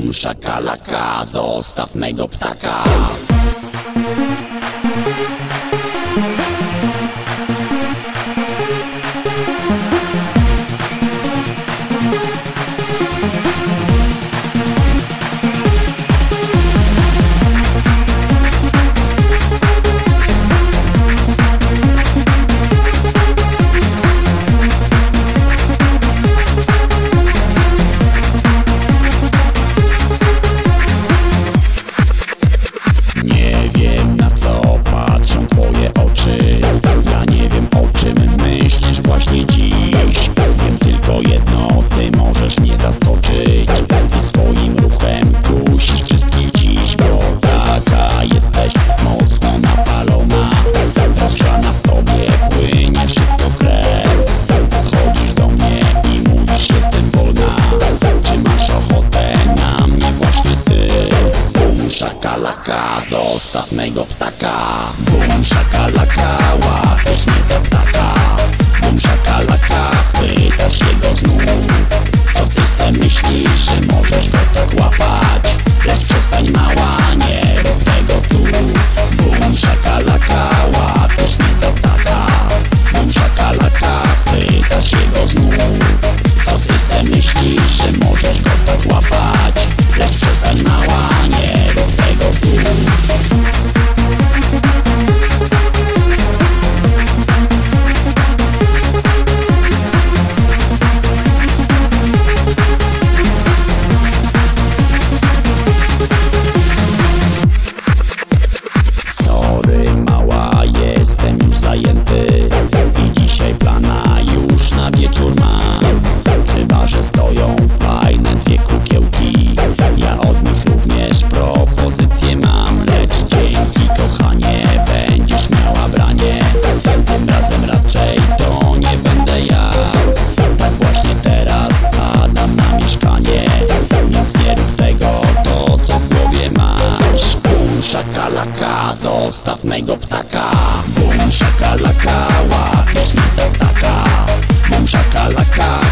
szum szakalaka, zostaw mego ptaka. szakalaka, z ostatniego ptaka. Bum, szakalakaa postaw mego ptaka Bum szakalaka, ładnie taka Bum szakalaka